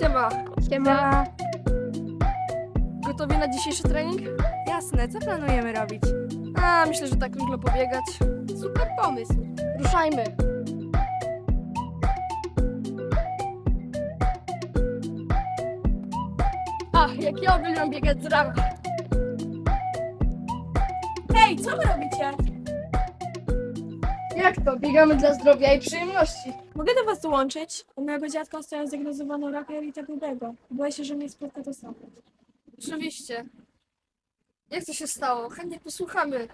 Siema. Siema. Gotowi na dzisiejszy trening? Jasne, co planujemy robić? A, myślę, że tak luźno pobiegać. Super pomysł. Ruszajmy. Ach, jak ja uwielbiam biegać z rana. Hej, co wy robicie? Jak to? Biegamy dla zdrowia i przyjemności. Mogę do was dołączyć? U mojego dziadka ostatnio zdiagnozowano raka jelita grubego. Boję się, że mnie spotka to samo. Oczywiście. Jak to się stało? Chętnie posłuchamy.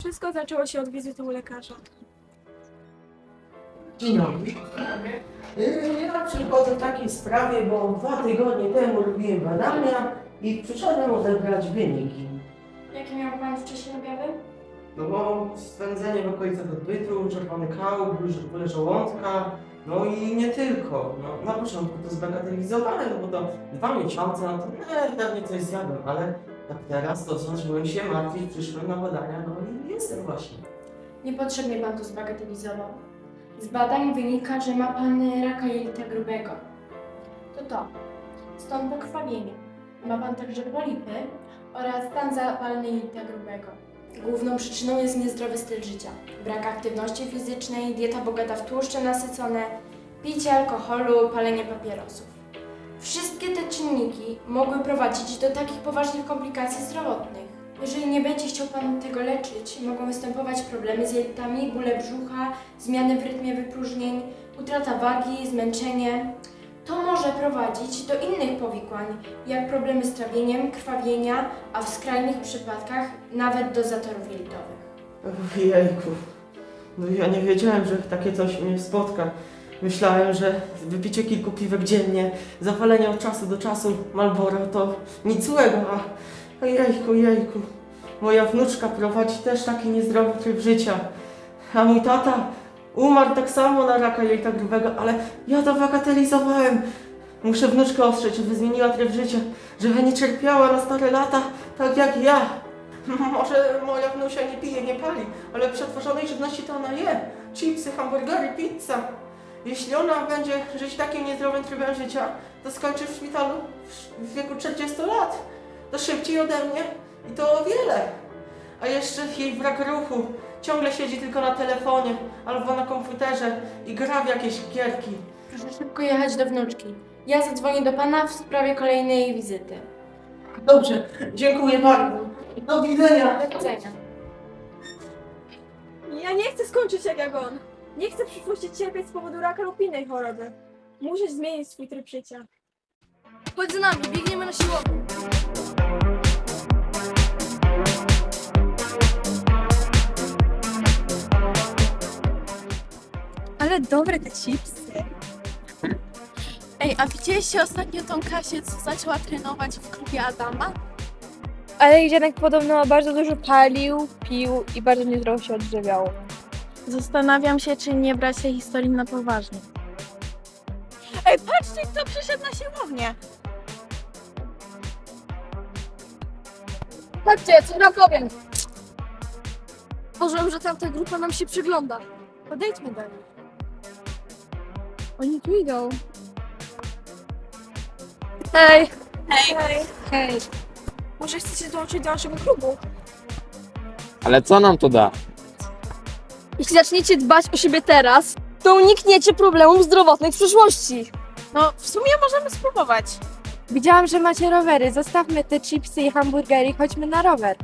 Wszystko zaczęło się od wizyty u lekarza. Dzień dobry. Yy, Ja przychodzę w takiej sprawie, bo dwa tygodnie temu robiłem badania i przyszedłem odebrać wyniki. Jakie miał pan wcześniej objawy? No bo swędzenie w okolicach odbytu, czerwony kał, ból, ból żołądka, no i nie tylko. No, na początku to zbagatelizowałem, bo to dwa miesiące, no to nie, pewnie coś zjadłem, ale tak teraz to zacząłem się martwić, przyszłem na badania, no i jestem właśnie. Niepotrzebnie pan to zbagatelizował. Z badań wynika, że ma pan raka jelita grubego. To to. Stąd pokrwawienie. Ma pan także polipy oraz stan zapalny jelita grubego. Główną przyczyną jest niezdrowy styl życia. Brak aktywności fizycznej, dieta bogata w tłuszcze nasycone, picie alkoholu, palenie papierosów. Wszystkie te czynniki mogły prowadzić do takich poważnych komplikacji zdrowotnych. Jeżeli nie będzie chciał Pan tego leczyć, mogą występować problemy z jelitami, bóle brzucha, zmiany w rytmie wypróżnień, utrata wagi, zmęczenie. Prowadzić do innych powikłań, jak problemy z trawieniem, krwawienia, a w skrajnych przypadkach nawet do zatorów jelitowych. Jejku, no ja nie wiedziałem, że takie coś mnie spotka. Myślałem, że wypicie kilku piwek dziennie, zapalenie od czasu do czasu Malboro to nic złego, a, a jejku, jejku. Moja wnuczka prowadzi też taki niezdrowy tryb życia, a mój tata umarł tak samo na raka jelita grubego, ale ja to bagatelizowałem. Muszę wnuczkę ostrzec, żeby zmieniła tryb życia, żeby nie cierpiała na stare lata, tak jak ja. Może moja wnusia nie pije, nie pali, ale przetworzonej żywności to ona je. Chipsy, hamburgery, pizza. Jeśli ona będzie żyć takim niezdrowym trybem życia, to skończy w szpitalu w- wieku 40 lat. To szybciej ode mnie i to o wiele. A jeszcze jej brak ruchu. Ciągle siedzi tylko na telefonie albo na komputerze i gra w jakieś gierki. Proszę szybko jechać do wnuczki. Ja zadzwonię do Pana w sprawie kolejnej wizyty. Dobrze, dziękuję bardzo. Do widzenia. Do widzenia. Ja nie chcę skończyć jak jak on. Nie chcę w przyszłości cierpieć z powodu raka lub innej choroby. Muszę zmienić swój tryb życia. Chodź z nami, biegniemy na siłownię. Ale dobre te chipsy. Ej, a widzieliście ostatnio tą Kasię, co zaczęła trenować w klubie Adama? Ale dziadek podobno bardzo dużo palił, pił i bardzo niezdrowo się odżywiał. Zastanawiam się, czy nie brać tej historii na poważnie. Ej, patrzcie, kto przyszedł na siłownię! Chodźcie, co wam powiem. Możemy, że tamta grupa nam się przygląda. Podejdźmy do nich. Oni tu idą. Hej, Hej. Hej. Może chcecie dołączyć do naszego klubu? Ale co nam to da? jeśli zaczniecie dbać o siebie teraz, to unikniecie problemów zdrowotnych w przyszłości. No, w sumie możemy spróbować. Widziałam, że macie rowery. Zostawmy te chipsy i hamburgery i chodźmy na rower.